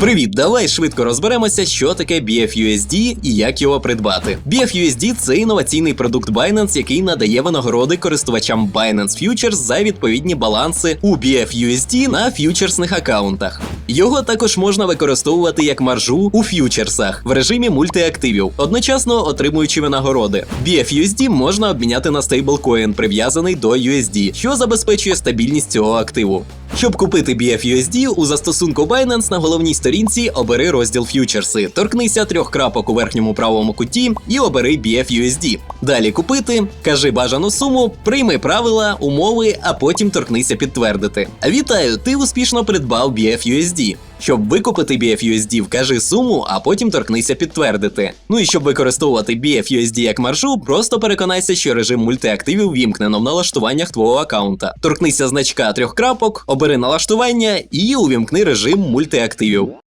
Привіт, давай швидко розберемося, що таке BFUSD і як його придбати. BFUSD – це інноваційний продукт Binance, який надає винагороди користувачам Binance Futures за відповідні баланси у BFUSD на ф'ючерсних аккаунтах. Його також можна використовувати як маржу у ф'ючерсах в режимі мультиактивів, одночасно отримуючи винагороди. BFUSD можна обміняти на стейблкоін, прив'язаний до USD, що забезпечує стабільність цього активу. Щоб купити BFUSD, у застосунку Binance на головній сторінці обери розділ ф'ючерси, торкнися трьох крапок у верхньому правому куті і обери BFUSD. Далі купити, кажи бажану суму, прийми правила, умови, а потім торкнися підтвердити. Вітаю, ти успішно придбав BFUSD. Щоб викупити BFUSD, вкажи суму, а потім торкнися підтвердити. Ну і щоб використовувати BFUSD як маржу, просто переконайся, що режим мультиактивів вімкнено в налаштуваннях твого аккаунта. Торкнися значка трьох крапок, обери налаштування і увімкни режим мультиактивів.